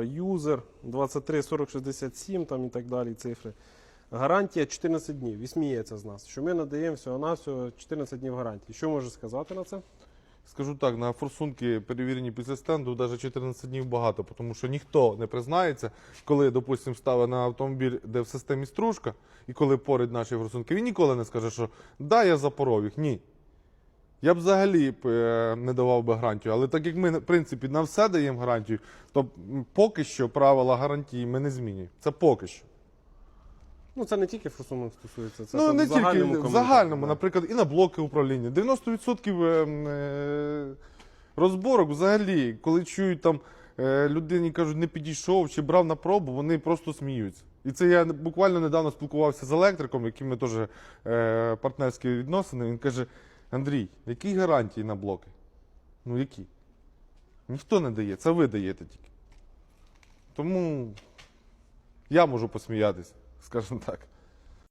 юзер 23 40 67 там і так далі цифри. Гарантія 14 днів. І сміється з нас, що ми надаємо всього-навсього 14 днів гарантії. Що може сказати на це? Скажу так, на форсунки перевірені після стенду навіть 14 днів багато, тому що ніхто не признається, коли, допустимо, ставить на автомобіль, де в системі стружка, і коли поряд наші форсунки, він ніколи не скаже, що да, я запоров їх. Ні. Я б взагалі б, е, не давав би гарантію. Але так як ми, в принципі, на все даємо гарантію, то поки що правила гарантії ми не змінюємо. Це поки що. Ну це не тільки форсунок стосується, це ну, там не в загальному тільки в загальному, наприклад, і на блоки управління. 90% е, е, розборок взагалі, коли чують там людині кажуть, не підійшов чи брав на пробу, вони просто сміються. І це я буквально недавно спілкувався з електриком, яким ми теж партнерські відносини. Він каже: Андрій, які гарантії на блоки? Ну які? Ніхто не дає, це ви даєте тільки. Тому я можу посміятися, скажімо так.